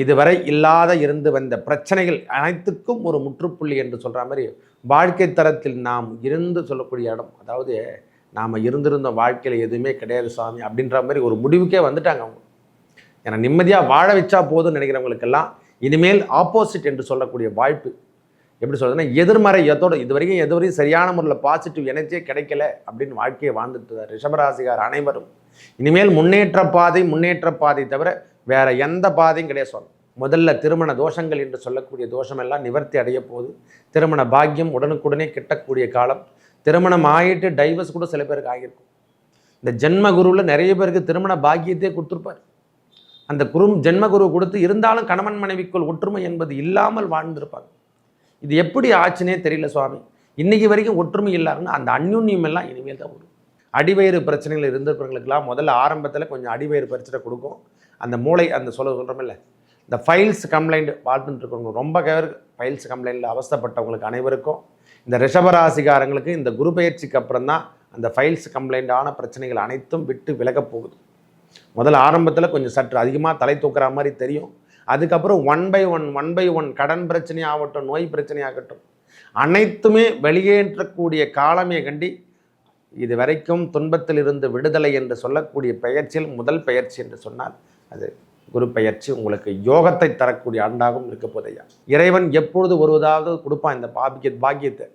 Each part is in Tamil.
இதுவரை இல்லாத இருந்து வந்த பிரச்சனைகள் அனைத்துக்கும் ஒரு முற்றுப்புள்ளி என்று சொல்கிற மாதிரி வாழ்க்கை தரத்தில் நாம் இருந்து சொல்லக்கூடிய இடம். அதாவது நாம் இருந்திருந்த வாழ்க்கையில் எதுவுமே கிடையாது சாமி அப்படின்ற மாதிரி ஒரு முடிவுக்கே வந்துட்டாங்க அவங்க. ஏன்னா நிம்மதியாக வாழ வச்சா போதும்னு நினைக்கிறவங்களுக்கெல்லாம் இனிமேல் ஆப்போசிட் என்று சொல்லக்கூடிய வாய்ப்பு. எப்படி சொல்கிறதுன்னா எதிர்மறை எதோட இது வரைக்கும் எது சரியான முறையில் பாசிட்டிவ் எனர்ஜியே கிடைக்கல அப்படின்னு வாழ்க்கையை வாழ்ந்துட்டு ரிஷபராசிகார் அனைவரும் இனிமேல் முன்னேற்ற பாதை முன்னேற்ற பாதை தவிர வேற எந்த பாதையும் கிடையாது சொல்லணும் முதல்ல திருமண தோஷங்கள் என்று சொல்லக்கூடிய தோஷமெல்லாம் நிவர்த்தி அடைய போகுது. திருமண பாக்கியம் உடனுக்குடனே கிட்டக்கூடிய காலம். திருமணம் ஆகிட்டு டைவர்ஸ் கூட சில பேருக்கு ஆகியிருக்கும். இந்த ஜென்ம குருவில் நிறைய பேருக்கு திருமண பாக்கியத்தையே கொடுத்துருப்பார். அந்த குரு ஜென்ம குரு கொடுத்து இருந்தாலும் கணவன் மனைவிக்குள் ஒற்றுமை என்பது இல்லாமல் வாழ்ந்திருப்பாங்க. இது எப்படி ஆச்சுனே தெரியல சுவாமி. இன்னைக்கு வரைக்கும் ஒற்றுமை இல்லாருன்னு அந்த அந்யுன்யம் எல்லாம் இனிமேல் தான் வரும். அடிவயிறு பிரச்சனைகள் இருந்திருப்பவங்களுக்கெல்லாம் முதல்ல ஆரம்பத்தில் கொஞ்சம் அடிவயிறு பிரச்சனை கொடுக்கும். அந்த மூளை அந்த சொல்ல சொல்கிறோமில்ல இந்த ஃபைல்ஸ் கம்ப்ளைண்ட் வாழ்ந்துட்டு இருக்கிறவங்க ரொம்ப பேர் ஃபைல்ஸ் கம்ப்ளைண்ட்டில் அவஸ்தப்பட்டவங்களுக்கு அனைவருக்கும். இந்த ரிஷபராசிகாரங்களுக்கு இந்த குரு பயிற்சிக்கு அப்புறம் தான் அந்த ஃபைல்ஸ் கம்ப்ளைண்டான பிரச்சனைகள் அனைத்தும் விட்டு விலகப் போகுது. முதல்ல ஆரம்பத்தில் கொஞ்சம் சற்று அதிகமாக தலை தூக்குற மாதிரி தெரியும். அதுக்கப்புறம் one by one one by one கடன் பிரச்சனையாகட்டும் நோய் பிரச்சனையாகட்டும் அனைத்துமே வெளியேற்றக்கூடிய காலமே கண்டி இது வரைக்கும் துன்பத்திலிருந்து விடுதலை என்று சொல்லக்கூடிய பெயர்ச்சியில் முதல் பெயர்ச்சி என்று சொன்னால் அது குரு பெயர்ச்சி உங்களுக்கு யோகத்தை தரக்கூடிய ஆண்டாகவும் இருக்க போதையா இறைவன் எப்பொழுது ஒருவதாவது கொடுப்பான் இந்த பாபிக்க பாக்கியத்தை?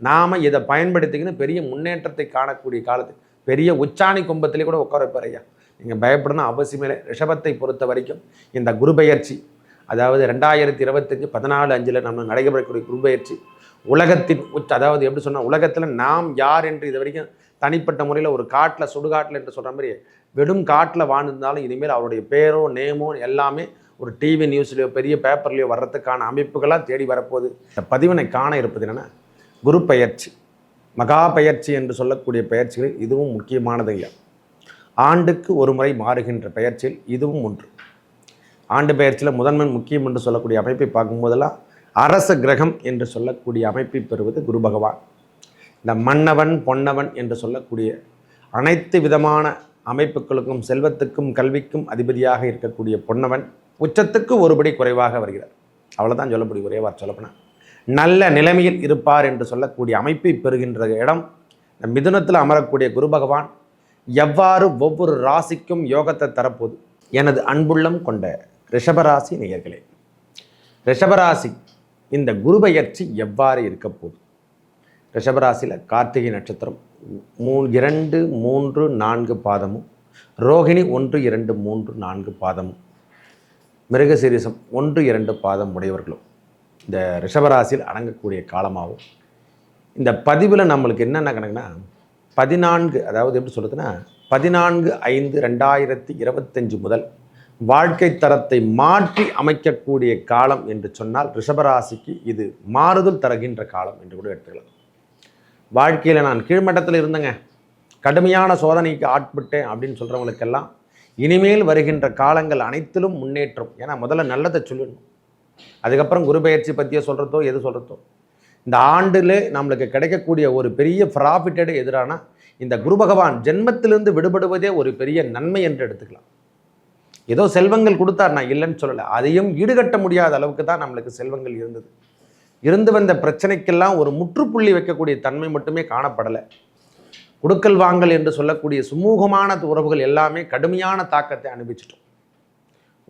நாம் இதை பயன்படுத்திக்கின்னு பெரிய முன்னேற்றத்தை காணக்கூடிய காலத்து பெரிய உச்சாணி கும்பத்திலே கூட உட்கார வைப்பாரையா நீங்கள் பயப்படணும் அவசியமே ரிஷபத்தை பொறுத்த வரைக்கும் இந்த குரு பெயர்ச்சி அதாவது ரெண்டாயிரத்தி இருபத்தஞ்சு பதினாலு அஞ்சில் நம்ம நடைபெறக்கூடிய குரு பெயர்ச்சி உலகத்தின் உச்ச அதாவது எப்படி சொன்னால் உலகத்தில் நாம் யார் என்று இது வரைக்கும் தனிப்பட்ட முறையில் ஒரு காட்டில் சுடுகாட்டில் என்று சொல்கிற மாதிரி வெறும் காட்டில் வாழ்ந்திருந்தாலும் இனிமேல் அவருடைய பேரோ நேமோ எல்லாமே ஒரு டிவி நியூஸ்லையோ பெரிய பேப்பர்லையோ வர்றதுக்கான அமைப்புகளாக தேடி வரப்போகுது. இந்த பதிவினை காண இருப்பது என்னென்னா குரு பயிற்சி மகா பயிற்சி என்று சொல்லக்கூடிய பயிற்சிகள் இதுவும் முக்கியமானது ஐயா ஆண்டுக்கு ஒரு முறை மாறுகின்ற பெயர்ச்சியில் இதுவும் ஒன்று. ஆண்டு பெயர்ச்சியில் முதன்மை முக்கியம் என்று சொல்லக்கூடிய அமைப்பை பார்க்கும்போதெல்லாம் அரச கிரகம் என்று சொல்லக்கூடிய அமைப்பை பெறுவது குரு பகவான். இந்த மன்னவன் பொன்னவன் என்று சொல்லக்கூடிய அனைத்து விதமான அமைப்புகளுக்கும் செல்வத்துக்கும் கல்விக்கும் அதிபதியாக இருக்கக்கூடிய பொன்னவன் உச்சத்துக்கு ஒருபடி குறைவாக வருகிறார். அவ்வளோதான் சொல்லக்கூடிய ஒரே வார் சொல்லப்போனால் நல்ல நிலைமையில் இருப்பார் என்று சொல்லக்கூடிய அமைப்பை பெறுகின்ற இடம் இந்த மிதுனத்தில் அமரக்கூடிய குரு பகவான். எவ்வாறு ஒவ்வொரு ராசிக்கும் யோகத்தை தரப்போது? எனது அன்புள்ளம் கொண்ட ரிஷபராசி நேயர்களே ரிஷபராசி இந்த குருபெயர்ச்சி எவ்வாறு இருக்க போகுது? ரிஷபராசியில் கார்த்திகை நட்சத்திரம் மூ இரண்டு மூன்று நான்கு பாதமும் ரோகிணி ஒன்று இரண்டு மூன்று நான்கு பாதமும் மிருகசீரிசம் ஒன்று இரண்டு பாதம் உடையவர்களும் இந்த ரிஷபராசியில் அடங்கக்கூடிய காலமாகும். இந்த பதிவில் நம்மளுக்கு என்னென்ன கணக்குனா பதினான்கு அதாவது எப்படி சொல்கிறதுனா பதினான்கு ஐந்து ரெண்டாயிரத்தி இருபத்தஞ்சு முதல் வாழ்க்கை தரத்தை மாற்றி அமைக்கக்கூடிய காலம் என்று சொன்னால் ரிஷபராசிக்கு இது மாறுதல் தருகின்ற காலம் என்று கூட எடுத்துக்கலாம். வாழ்க்கையில் நான் கீழ்மட்டத்தில் இருந்தேங்க. கடுமையான சோதனைக்கு ஆட்பட்டேன் அப்படின்னு சொல்கிறவங்களுக்கெல்லாம் இனிமேல் வருகின்ற காலங்கள் அனைத்திலும் முன்னேற்றம். ஏன்னா முதல்ல நல்லதை சொல்லணும். அதுக்கப்புறம் குரு பயிற்சி பற்றிய சொல்கிறதோ எது சொல்கிறதோ இந்த ஆண்டில் நம்மளுக்கு கிடைக்கக்கூடிய ஒரு பெரிய ப்ராஃபிட்டடு எதிரான இந்த குரு பகவான் ஜென்மத்திலிருந்து விடுபடுவதே ஒரு பெரிய நன்மை என்று எடுத்துக்கலாம். ஏதோ செல்வங்கள் கொடுத்தார் நான் இல்லைன்னு சொல்லலை. அதையும் ஈடுகட்ட முடியாத அளவுக்கு தான் நம்மளுக்கு செல்வங்கள் இருந்தது. இருந்து வந்த பிரச்சனைக்கெல்லாம் ஒரு முற்றுப்புள்ளி வைக்கக்கூடிய தன்மை மட்டுமே காணப்படலை. கொடுக்கல் வாங்கல் என்று சொல்லக்கூடிய சுமூகமான உறவுகள் எல்லாமே கடுமையான தாக்கத்தை அனுபவிச்சிட்டோம்.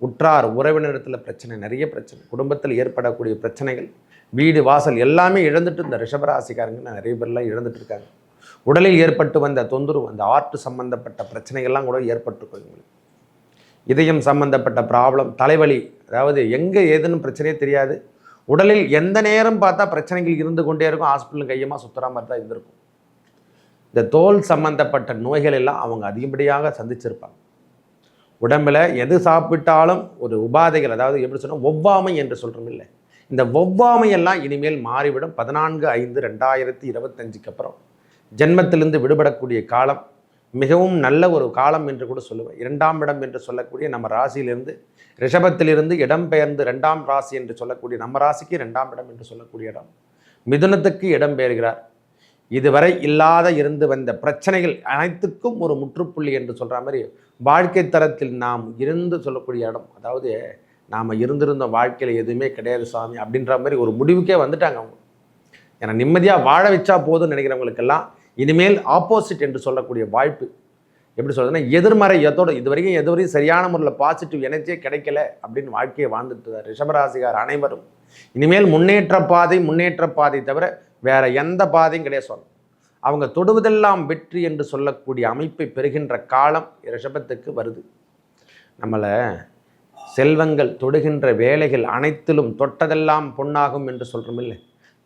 உற்றார் உறவினரத்தில் பிரச்சனை நிறைய பிரச்சனை. குடும்பத்தில் ஏற்படக்கூடிய பிரச்சனைகள் வீடு வாசல் எல்லாமே இழந்துட்டு இந்த ரிஷபராசிக்காரங்க நிறைய பேர்லாம் இழந்துட்டு இருக்காங்க. உடலில் ஏற்பட்டு வந்த தொந்தரவு அந்த ஆர்ட் சம்பந்தப்பட்ட பிரச்சனைகள்லாம் கூட ஏற்பட்டுருக்கு இதயம் சம்பந்தப்பட்ட ப்ராப்ளம் தலைவலி அதாவது எங்கே ஏதுன்னு பிரச்சனையே தெரியாது. உடலில் எந்த நேரம் பார்த்தா பிரச்சனைகள் இருந்து கொண்டே இருக்கும். ஹாஸ்பிட்டலும் கையமாக சுற்றுற மாதிரி தான் இருந்திருக்கும். இந்த தோல் சம்பந்தப்பட்ட நோய்கள் எல்லாம் அவங்க அதிகப்படியாக சந்திச்சிருப்பாங்க. உடம்பில் எது சாப்பிட்டாலும் ஒரு உபாதைகள் அதாவது எப்படி சொன்னால் ஒவ்வாமை என்று சொல்கிறோம் இல்லை. இந்த ஒவ்வாமையெல்லாம் இனிமேல் மாறிவிடும். பதினான்கு ஐந்து ரெண்டாயிரத்தி இருபத்தஞ்சுக்கு அப்புறம். ஜென்மத்திலிருந்து விடுபடக்கூடிய காலம். மிகவும் நல்ல ஒரு காலம் என்று கூட சொல்லுவேன். இரண்டாம் இடம் என்று சொல்லக்கூடிய நம்ம ராசியிலிருந்து ரிஷபத்திலிருந்து இடம்பெயர்ந்து ரெண்டாம் ராசி என்று சொல்லக்கூடிய நம்ம ராசிக்கு இரண்டாம் இடம் என்று சொல்லக்கூடிய இடம். மிதுனத்துக்கு இடம்பெயர்கிறார் இதுவரை இல்லாத இருந்து வந்த பிரச்சனைகள் அனைத்துக்கும் ஒரு முற்றுப்புள்ளி என்று சொல்கிற மாதிரி வாழ்க்கை தரத்தில் நாம் இருந்து சொல்லக்கூடிய இடம். அதாவது நாம் இருந்திருந்த வாழ்க்கையில் எதுவுமே கிடையாது சாமி அப்படின்ற மாதிரி ஒரு முடிவுக்கே வந்துட்டாங்க அவங்க. ஏன்னா நிம்மதியாக வாழ வச்சா போதும்னு நினைக்கிறவங்களுக்கெல்லாம் இனிமேல் ஆப்போசிட் என்று சொல்லக்கூடிய வாய்ப்பு. எப்படி சொல்றதுன்னா எதிர்மறை எதோட இது வரைக்கும் எது சரியான முறையில் பாசிட்டிவ் எனர்ஜியே கிடைக்கல அப்படின்னு வாழ்க்கையை வாழ்ந்துட்டு ரிஷபராசிகார் அனைவரும். இனிமேல் முன்னேற்ற பாதை முன்னேற்ற பாதை தவிர வேற எந்த பாதையும் கிடையாது சொல்லணும். அவங்க தொடுவதெல்லாம் வெற்றி என்று சொல்லக்கூடிய அமைப்பை பெறுகின்ற காலம் ரிஷபத்துக்கு வருது. நம்மளை செல்வங்கள் தொடுகின்ற வேலைகள் அனைத்திலும் தொட்டதெல்லாம் பொன்னாகும் என்று சொல்கிறோம் இல்லை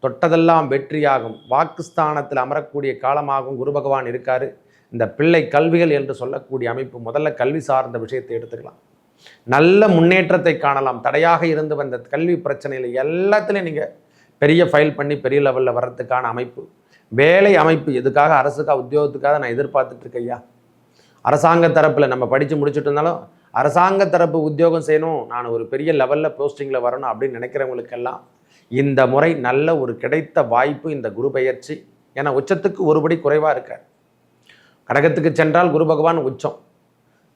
தொட்டதெல்லாம் வெற்றியாகும். வாக்குஸ்தானத்தில் அமரக்கூடிய காலமாகவும் குரு பகவான் இருக்கார். இந்த பிள்ளை கல்விகள் என்று சொல்லக்கூடிய அமைப்பு முதல்ல கல்வி சார்ந்த விஷயத்தை எடுத்துக்கலாம். நல்ல முன்னேற்றத்தை காணலாம். தடையாக இருந்து வந்த கல்வி பிரச்சனையில் எல்லாத்துலேயும் நீங்கள் பெரிய ஃபைல் பண்ணி பெரிய லெவலில் வர்றதுக்கான அமைப்பு. வேலை அமைப்பு எதுக்காக அரசுக்காக உத்தியோகத்துக்காக நான் எதிர்பார்த்துட்டு இருக்கையா அரசாங்க தரப்பில் நம்ம படித்து முடிச்சுட்டு இருந்தாலும் அரசாங்க தரப்பு உத்தியோகம் செய்யணும். நான் ஒரு பெரிய லெவலில் போஸ்டிங்கில் வரணும் அப்படின்னு நினைக்கிறவங்களுக்கெல்லாம் இந்த முறை நல்ல ஒரு கிடைத்த வாய்ப்பு இந்த குரு பெயர்ச்சி. ஏன்னா உச்சத்துக்கு ஒருபடி குறைவாக இருக்கார். கடகத்துக்கு சென்றால் குரு பகவான் உச்சம்.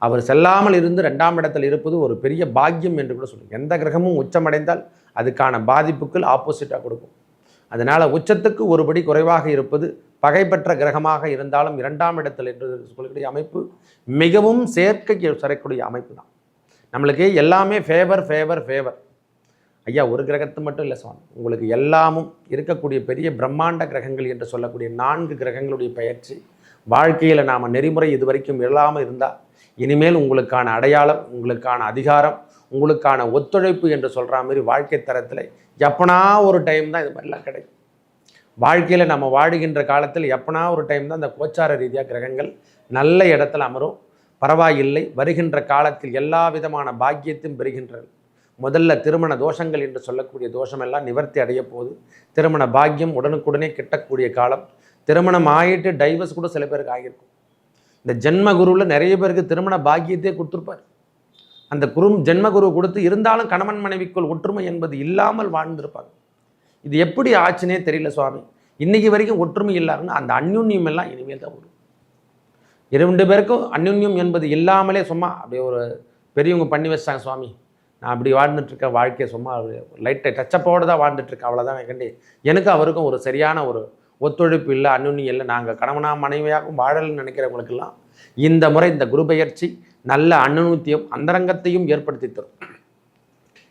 அவர் செல்லாமல் இருந்து ரெண்டாம் இடத்தில் இருப்பது ஒரு பெரிய பாக்கியம் என்று கூட சொல்லுங்க எந்த கிரகமும் உச்சமடைந்தால் அதுக்கான பாதிப்புகள் ஆப்போசிட்டாக கொடுக்கும். அதனால் உச்சத்துக்கு ஒருபடி குறைவாக இருப்பது பகைப்பற்ற கிரகமாக இருந்தாலும் இரண்டாம் இடத்தில் என்று சொல்லக்கூடிய அமைப்பு மிகவும் சேர்க்கை சரக்கூடிய அமைப்பு தான். நம்மளுக்கு எல்லாமே ஃபேவர் ஃபேவர் ஃபேவர் ஐயா ஒரு கிரகத்து மட்டும் இல்லை சுவாமி. உங்களுக்கு எல்லாமும் இருக்கக்கூடிய பெரிய பிரம்மாண்ட கிரகங்கள் என்று சொல்லக்கூடிய நான்கு கிரகங்களுடைய பயிற்சி. வாழ்க்கையில் நாம் நெறிமுறை இது வரைக்கும் இல்லாமல் இருந்தால் இனிமேல் உங்களுக்கான அடையாளம் உங்களுக்கான அதிகாரம் உங்களுக்கான ஒத்துழைப்பு என்று சொல்கிற மாதிரி வாழ்க்கை தரத்தில் எப்பனா ஒரு டைம் தான் இது மாதிரிலாம் கிடைக்கும். வாழ்க்கையில் நம்ம வாழுகின்ற காலத்தில் எப்பனா ஒரு டைம் தான் அந்த கோச்சார ரீதியாக கிரகங்கள் நல்ல இடத்துல அமரும். பரவாயில்லை வருகின்ற காலத்தில் எல்லா விதமான பாக்கியத்தையும் பெறுகின்றது முதல்ல திருமண தோஷங்கள் என்று சொல்லக்கூடிய தோஷமெல்லாம் நிவர்த்தி அடைய போகுது. திருமண பாக்கியம் உடனுக்குடனே கிட்டக்கூடிய காலம். திருமணம் ஆகிட்டு டைவர்ஸ் கூட சில பேருக்கு ஆகியிருக்கும். இந்த ஜென்ம குருவில் நிறைய பேருக்கு திருமண பாக்கியத்தையே கொடுத்துருப்பார். அந்த குரு ஜென்ம குரு கொடுத்து இருந்தாலும் கணவன் மனைவிக்குள் ஒற்றுமை என்பது இல்லாமல் வாழ்ந்திருப்பாங்க. இது எப்படி ஆச்சுனே தெரியல சுவாமி. இன்னைக்கு வரைக்கும் ஒற்றுமை இல்லாருன்னு அந்த அந்யுன்யம் எல்லாம் இனிமேல் தான் வரும். இரண்டு பேருக்கும் அந்யுன்யம் என்பது இல்லாமலே சும்மா அப்படியே ஒரு பெரியவங்க பண்ணி வச்சாங்க சுவாமி. நான் அப்படி வாழ்ந்துட்டுருக்கேன் வாழ்க்கையை சும்மா லைட்டை டச்சப்போடு தான் வாழ்ந்துட்டுருக்கேன் அவ்வளோதான் கண்டி. எனக்கு அவருக்கும் ஒரு சரியான ஒரு ஒத்துழைப்பு இல்லை அந்யுன்யம் இல்லை. நாங்கள் கணவனா மனைவியாகவும் வாழல்னு நினைக்கிறவங்களுக்கெல்லாம் இந்த முறை இந்த குரு பெயர்ச்சி நல்ல அனுநூத்தியம் அந்தரங்கத்தையும் ஏற்படுத்தி தரும்.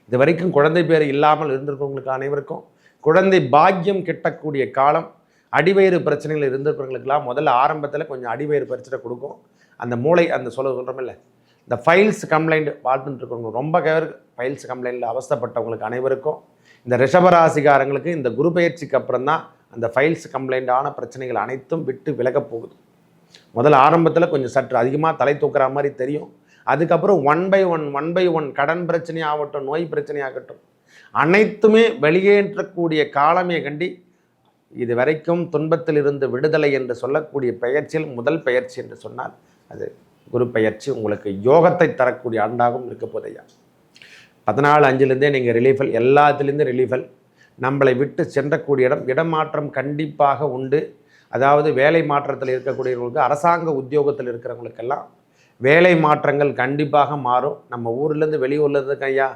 இது வரைக்கும் குழந்தை பேர் இல்லாமல் இருந்திருக்கவங்களுக்கு அனைவருக்கும் குழந்தை பாக்கியம் கிட்டக்கூடிய காலம் அடிவயிறு பிரச்சனைகள் இருந்திருக்கிறவங்களுக்கெல்லாம் முதல்ல ஆரம்பத்தில் கொஞ்சம் அடிவயிறு பிரச்சனை கொடுக்கும். அந்த மூளை அந்த சொல்ல சொல்கிறோமில்ல இந்த ஃபைல்ஸ் கம்ப்ளைண்ட் வாழ்ந்துட்டு இருக்கவங்க ரொம்ப பேர் ஃபைல்ஸ் கம்ப்ளைண்ட்டில் அவஸ்தப்பட்டவங்களுக்கு அனைவருக்கும். இந்த ரிஷபராசிகாரங்களுக்கு இந்த குரு பயிற்சிக்கு அப்புறம் தான் அந்த ஃபைல்ஸ் கம்ப்ளைண்டான பிரச்சனைகள் அனைத்தும் விட்டு விலகப் போகுது. முதல்ல ஆரம்பத்தில் கொஞ்சம் சற்று அதிகமாக தலை தூக்குற மாதிரி தெரியும். அதுக்கப்புறம் one by one one by one கடன் பிரச்சனையாகட்டும் நோய் பிரச்சனையாகட்டும் அனைத்துமே வெளியேற்றக்கூடிய காலமே கண்டி இது வரைக்கும் துன்பத்திலிருந்து விடுதலை என்று சொல்லக்கூடிய பெயர்ச்சியில் முதல் பெயர்ச்சி என்று சொன்னால் அது குரு பெயர்ச்சி உங்களுக்கு யோகத்தை தரக்கூடிய ஆண்டாகவும் இருக்க போதையா பதினாலு அஞ்சுலேருந்தே நீங்கள் ரிலீஃபல் எல்லாத்துலேருந்து ரிலீஃபல் நம்மளை விட்டு சென்றக்கூடிய இடம் இடமாற்றம் கண்டிப்பாக உண்டு. அதாவது வேலை மாற்றத்தில் இருக்கக்கூடியவங்களுக்கு அரசாங்க உத்தியோகத்தில் இருக்கிறவங்களுக்கெல்லாம் வேலை மாற்றங்கள் கண்டிப்பாக மாறும். நம்ம ஊர்லேருந்து வெளியூரில் இருக்கேன் ஐயா.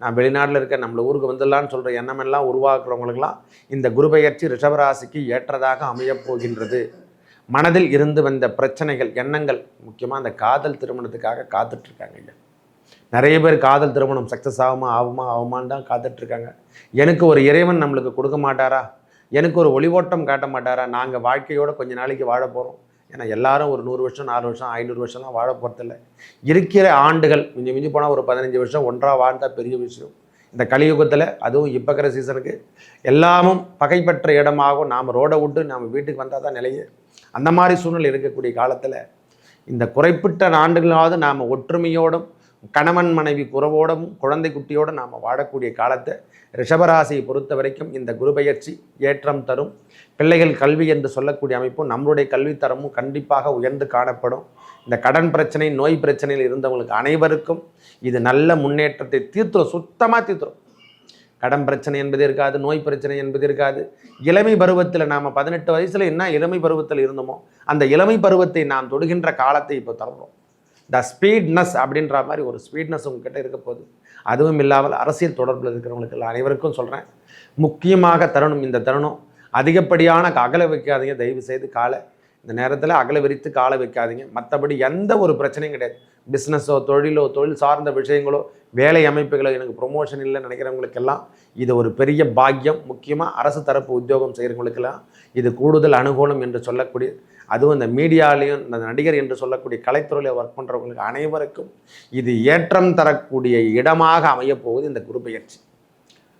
நான் வெளிநாட்டில் இருக்கேன் நம்மளை ஊருக்கு வந்துடலான்னு சொல்கிற எண்ணமெல்லாம் உருவாக்குறவங்களுக்கெல்லாம் இந்த குருபெயர்ச்சி ரிஷபராசிக்கு ஏற்றதாக அமையப் போகின்றது. மனதில் இருந்து வந்த பிரச்சனைகள் எண்ணங்கள் முக்கியமாக அந்த காதல் திருமணத்துக்காக காத்துட்ருக்காங்க ஐயா நிறைய பேர் காதல் திருமணம் சக்ஸஸ் ஆகுமா ஆகுமா ஆகுமான்னு தான் காத்துட்ருக்காங்க. எனக்கு ஒரு இறைவன் நம்மளுக்கு கொடுக்க மாட்டாரா? எனக்கு ஒரு ஒளிவோட்டம் காட்ட மாட்டாரா? நாங்கள் வாழ்க்கையோட கொஞ்ச நாளைக்கு வாழ போகிறோம் ஏன்னா எல்லாரும் ஒரு நூறு வருஷம் நாலு வருஷம் ஐநூறு வருஷம்லாம் வாழ போகிறதில்ல இருக்கிற ஆண்டுகள் மிஞ்சி மிஞ்சி போனால் ஒரு பதினஞ்சு வருஷம் ஒன்றா வாழ்ந்தால் பெரிய விஷயம். இந்த கலியுகத்தில் அதுவும் இப்போ இருக்கிற சீசனுக்கு எல்லாமும் பகைப்பற்ற இடமாகும் நாம் ரோடை விட்டு நாம் வீட்டுக்கு வந்தால் தான் நிலையே. அந்த மாதிரி சூழ்நிலை இருக்கக்கூடிய காலத்தில் இந்த குறைப்பிட்ட ஆண்டுகளாவது நாம் ஒற்றுமையோடும் கணவன் மனைவி குறவோடும் குழந்தை குட்டியோடு நாம் வாழக்கூடிய காலத்தை ரிஷபராசியை பொறுத்த வரைக்கும் இந்த குரு பயிற்சி ஏற்றம் தரும். பிள்ளைகள் கல்வி என்று சொல்லக்கூடிய அமைப்பும் நம்மளுடைய கல்வித்தரமும் கண்டிப்பாக உயர்ந்து காணப்படும். இந்த கடன் பிரச்சனை நோய் பிரச்சனையில் இருந்தவங்களுக்கு அனைவருக்கும் இது நல்ல முன்னேற்றத்தை தீர்த்துரும் சுத்தமாக தீர்த்துரும். கடன் பிரச்சனை என்பது இருக்காது நோய் பிரச்சனை என்பது இருக்காது. இளமை பருவத்தில் நாம் பதினெட்டு வயசில் என்ன இளமை பருவத்தில் இருந்தோமோ அந்த இளமை பருவத்தை நாம் தொடுகின்ற காலத்தை இப்போ தர்றோம் த ஸ்பீட்னஸ் அப்படின்ற மாதிரி ஒரு ஸ்பீட்னஸ் உங்ககிட்ட இருக்க போகுது. அதுவும் இல்லாமல் அரசியல் தொடர்பில் இருக்கிறவங்களுக்கு அனைவருக்கும் சொல்கிறேன் முக்கியமாக தருணம் இந்த தருணம். அதிகப்படியான அகல வைக்காதீங்க தயவு செய்து காலை. இந்த நேரத்தில் அகல விரித்து காலை வைக்காதீங்க. மற்றபடி எந்த ஒரு பிரச்சனையும் கிடையாது. பிஸ்னஸோ தொழிலோ தொழில் சார்ந்த விஷயங்களோ வேலை அமைப்புகளை எனக்கு ப்ரொமோஷன் இல்லை நினைக்கிறவங்களுக்கெல்லாம் இது ஒரு பெரிய பாக்கியம். முக்கியமாக அரசு தரப்பு உத்தியோகம் செய்கிறவங்களுக்கெல்லாம் இது கூடுதல் அனுகூலம் என்று சொல்லக்கூடிய அதுவும் இந்த மீடியாலையும் இந்த நடிகர் என்று சொல்லக்கூடிய கலைத்துறையில் ஒர்க் பண்ணுறவங்களுக்கு அனைவருக்கும் இது ஏற்றம் தரக்கூடிய இடமாக அமையப்போகுது இந்த குருபெயர்ச்சி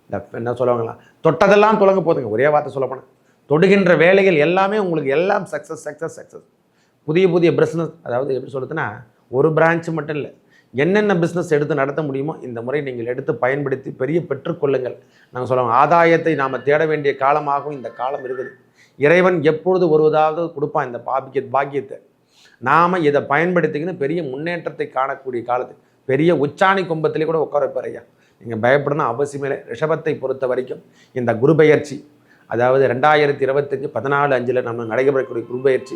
இந்த என்ன சொல்லுவாங்களா? தொட்டதெல்லாம் தொடங்க போதுங்க. ஒரே வார்த்தை சொல்ல தொடுகின்ற வேலைகள் எல்லாமே உங்களுக்கு எல்லாம் சக்ஸஸ் சக்ஸஸ் சக்ஸஸ் புதிய புதிய பிஸ்னஸ் அதாவது எப்படி சொல்லுதுன்னா ஒரு பிரான்ச் மட்டும் இல்லை. என்னென்ன பிஸ்னஸ் எடுத்து நடத்த முடியுமோ இந்த முறை நீங்கள் எடுத்து பயன்படுத்தி பெரிய பெற்றுக்கொள்ளுங்கள். நாங்கள் சொல்லுவோம் ஆதாயத்தை நாம் தேட வேண்டிய காலமாகவும் இந்த காலம் இருக்குது. இறைவன் எப்பொழுது ஒருவதாவது கொடுப்பான் இந்த பாக்கிய பாக்கியத்தை. நாம் இதை பயன்படுத்திக்கின்னு பெரிய முன்னேற்றத்தை காணக்கூடிய காலத்து பெரிய உச்சாணி கும்பத்திலே கூட உட்கார வைப்பார் ஐயா. நீங்கள் பயப்படணும் அவசியமே ரிஷபத்தை பொறுத்த வரைக்கும் இந்த குரு பெயர்ச்சி அதாவது ரெண்டாயிரத்தி இருபத்தஞ்சு பதினாலு அஞ்சில் நம்ம நடைபெறக்கூடிய குரு பெயர்ச்சி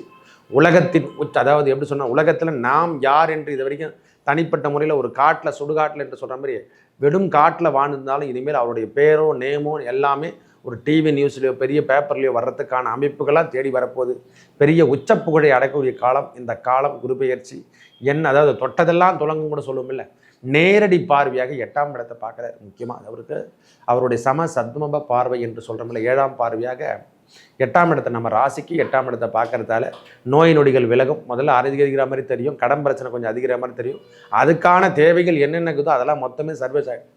உலகத்தின் உச்ச அதாவது எப்படி சொன்னால் உலகத்தில் நாம் யார் என்று இது வரைக்கும் தனிப்பட்ட முறையில் ஒரு காட்டில் சுடுகாட்டில் என்று சொல்கிற மாதிரி வெறும் காட்டில் வாழ்ந்திருந்தாலும் இனிமேல் அவருடைய பேரோ நேமோ எல்லாமே ஒரு டிவி நியூஸ்லையோ பெரிய பேப்பர்லையோ வர்றதுக்கான அமைப்புகளாக தேடி வரப்போகுது. பெரிய உச்ச புகழை அடக்கக்கூடிய காலம் இந்த காலம் குருபெயர்ச்சி என்ன அதாவது தொட்டதெல்லாம் தொடங்கும் கூட சொல்லுவோம் இல்லை நேரடி பார்வையாக எட்டாம் இடத்தை பார்க்குறாரு. முக்கியமாக அவருக்கு அவருடைய சம சத்மப பார்வை என்று சொல்கிறோம்ல ஏழாம் பார்வையாக எட்டாம் இடத்தை நம்ம ராசிக்கு எட்டாம் இடத்தை பார்க்கறதால நோய் நொடிகள் விலகும். முதல்ல அதிகரிக்கிற மாதிரி தெரியும். கடன் பிரச்சனை கொஞ்சம் அதிகரிக்கிற மாதிரி தெரியும். அதுக்கான தேவைகள் என்னென்ன இருக்குதோ அதெல்லாம் மொத்தமே சர்வீஸ் ஆகிடும்